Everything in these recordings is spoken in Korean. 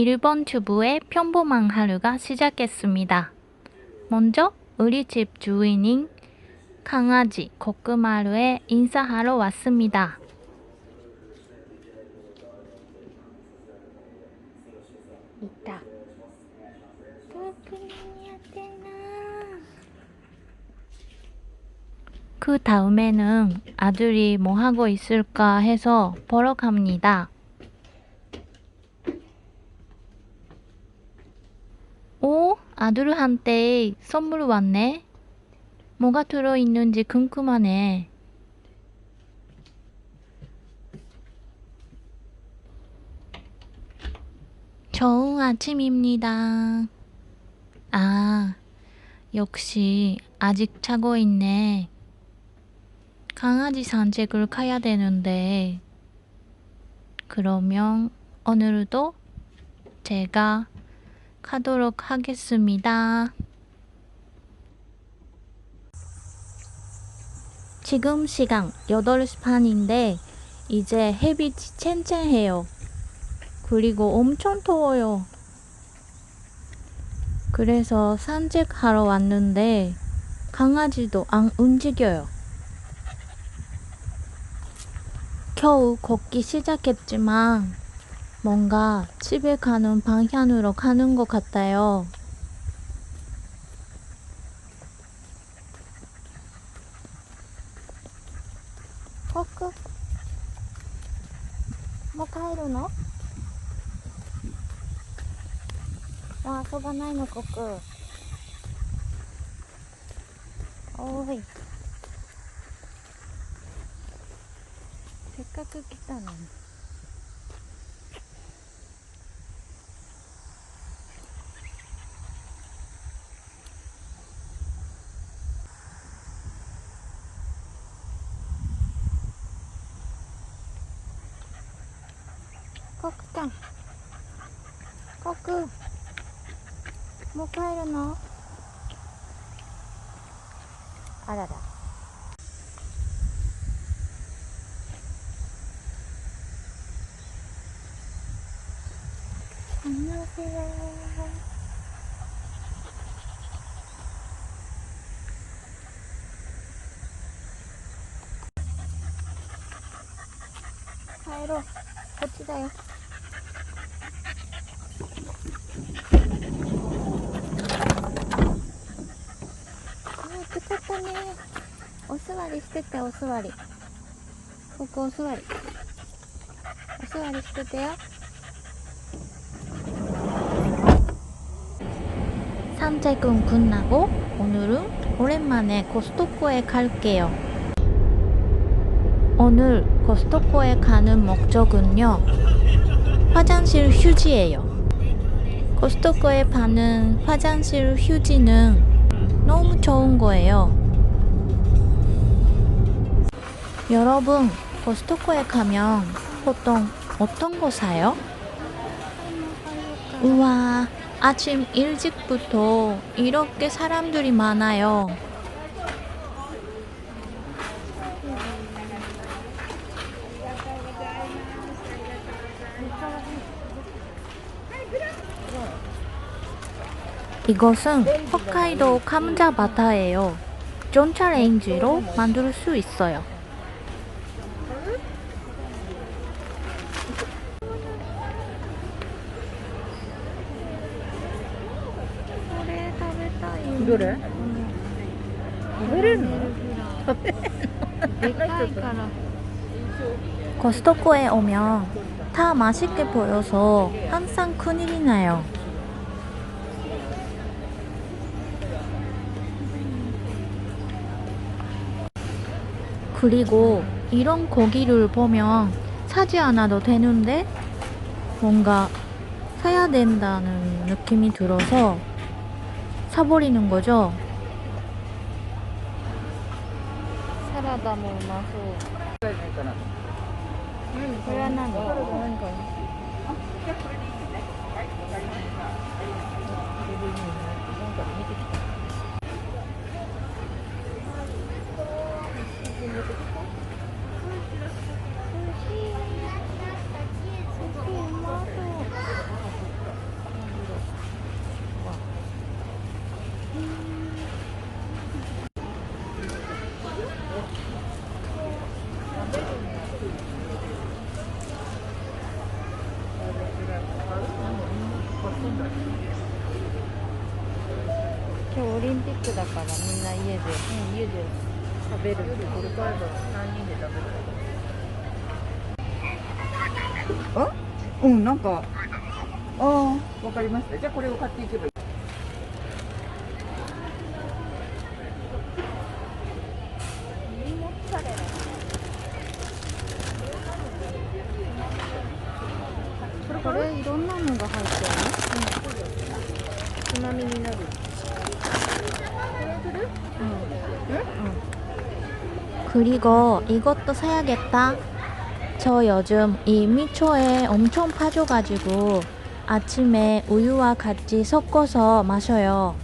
일본 주부의 평범한 하루가 시작했습니다. 먼저 우리 집 주인인 강아지 고구마루에 인사하러 왔습니다. 있다. 그 다음에는 아들이 뭐 하고 있을까 해서 보러 갑니다. 아들한테 선물 왔네. 뭐가 들어있는지 궁금하네. 좋은 아침입니다. 아, 역시 아직 자고 있네. 강아지 산책을 가야 되는데, 그러면 오늘도 제가 가도록 하겠습니다. 지금 시간 8시 반인데 이제 햇빛이 쨍쨍해요. 그리고 엄청 더워요. 그래서 산책하러 왔는데 강아지도 안 움직여요. 겨우 걷기 시작했지만 뭔가 집에 가는 방향으로 가는 것 같아요.コクもう帰るのもう遊ばないのコクおーいせっかく来たのに コクちゃんコク。もう帰るの？あらら。帰ろう。고치다요. 아, 좋겠다네. お座りしてて、お座り。ここお座り。お座りしててよ。 산책은 끝나고 오늘은 오랜만에 코스트코에 갈게요. 오늘 코스트코에 가는 목적은요. 화장실 휴지예요. 코스트코에 파는 화장실 휴지는 너무 좋은 거예요. 여러분, 코스트코에 가면 보통 어떤 거 사요? 우와, 아침 일찍부터 이렇게 사람들이 많아요. 이것은 홋카이도 감자바다예요. 전차 레인지로 만들 수 있어요. 그래? 그래? 코스트코에 오면 다 맛있게 보여서 항상 큰일이 나요. 그리고 이런 고기를 보면 사지 않아도 되는데 뭔가 사야 된다는 느낌이 들어서 사버리는 거죠. 사라다 뭐 마소. これは何だ？ろうンピックだからみんな家でうん、家で食べる夜これから何人で食べるあうん、なんかああ、わかりました。じゃあこれを買っていけばいい。 그리고 이것도 사야겠다. 저 요즘 이 미초에 엄청 빠져가지고 아침에 우유와 같이 섞어서 마셔요.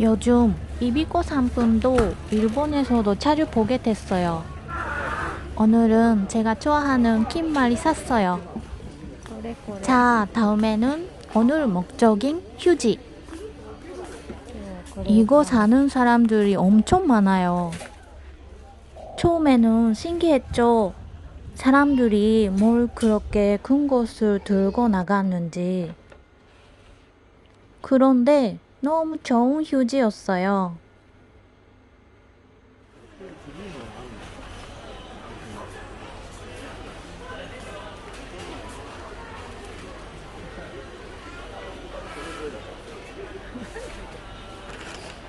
요즘 비비고 상품도 일본에서도 자주 보게 됐어요. 오늘은 제가 좋아하는 킨말이 샀어요. 자, 다음에는 오늘 목적인 휴지. 이거 사는 사람들이 엄청 많아요. 처음에는 신기했죠. 사람들이 뭘 그렇게 큰 것을 들고 나갔는지. 그런데 너무 좋은 휴지였어요.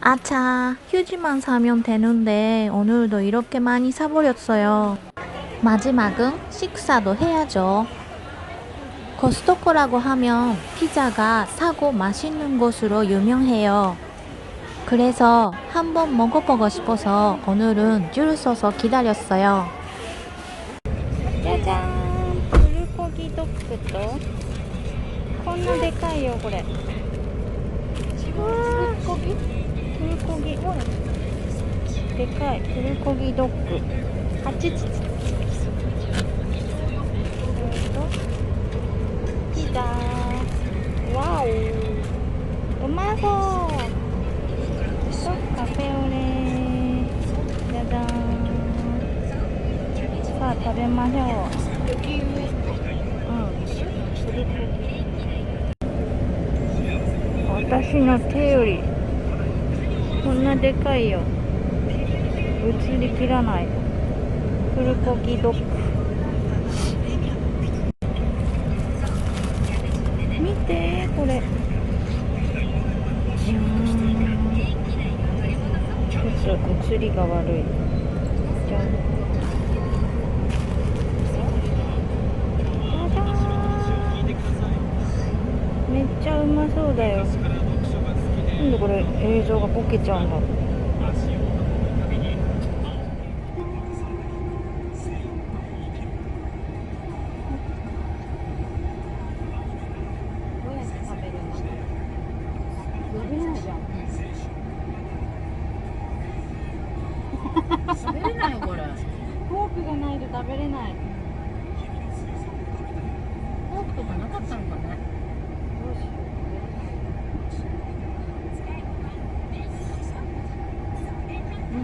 아차 휴지만 사면 되는데 오늘도 이렇게 많이 사버렸어요. 마지막은 식사도 해야죠. 코스토코라고 하면 피자가 사고 맛있는 곳으로 유명해요. 그래서 한번 먹어보고 싶어서 오늘은 줄 서서 기다렸어요. 짜잔! 불고기 도크도 콘노데카이요, 그래. 불고기? ルコギでかいプルコギドッグ。あちちちピザわおうまそう。カフェオレ。じゃじゃんさあ食べましょう私の手よりなでかいよ。映りきらない。プルコギドッグ。見てこれ。うーん。ちょっと映りが悪い。じゃん。じゃじゃーん。めっちゃうまそうだよ。なんでこれ映像がボケちゃうんだろう。食べれないじゃん食べれないよこれ。フォークがないと食べれない。フォークとかなかったのかね。どうしよみ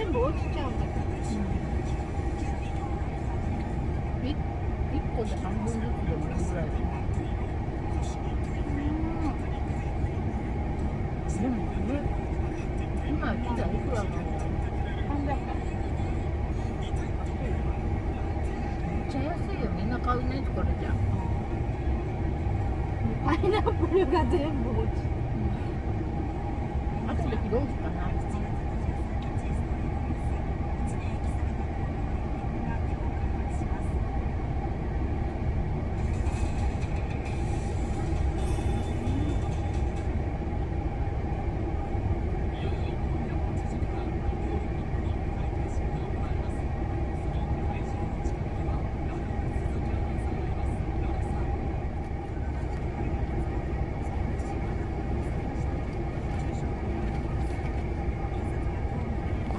全部落ちちゃうんだけどい一個で半分ずつでもいいぐらいでもこれ今ピザいくらなの？300円めっちゃ安いよみん。な買買うねこれじゃパイナップルが全部落ち。あとで拾うかな。 음.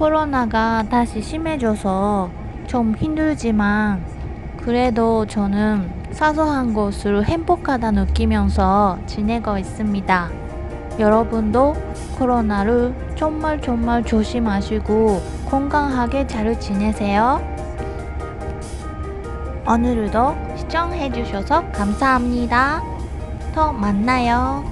코로나가 다시 심해져서 좀 힘들지만 그래도 저는 사소한 것으로 행복하다 느끼면서 지내고 있습니다. 여러분도 코로나를 정말 정말 조심하시고 건강하게 잘 지내세요. 오늘도 시청해주셔서 감사합니다. 더 만나요.